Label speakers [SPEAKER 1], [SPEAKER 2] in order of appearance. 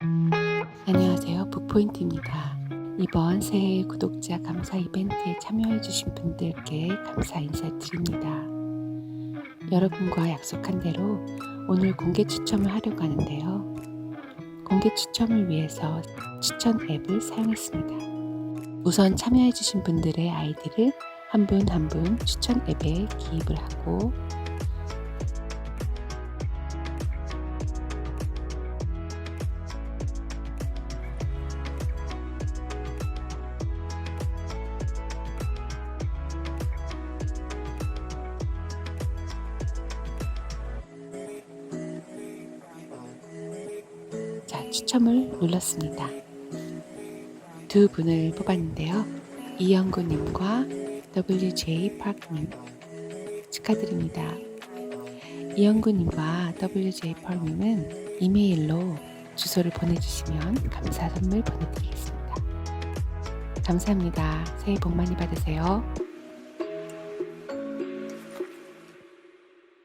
[SPEAKER 1] 안녕하세요. 북포인트입니다. 이번 새해 구독자 감사 이벤트에 참여해주신 분들께 감사 인사드립니다. 여러분과 약속한 대로 오늘 공개 추첨을 하려고 하는데요. 공개 추첨을 위해서 추천 앱을 사용했습니다. 우선 참여해주신 분들의 아이디를 한 분 한분 추천 앱에 기입을 하고 추첨을 눌렀습니다. 두 분을 뽑았는데요. 이영구님과 WJ 파크님 축하드립니다. 이영구님과 WJ 파크님은 이메일로 주소를 보내주시면 감사 선물 보내드리겠습니다. 감사합니다. 새해 복 많이 받으세요.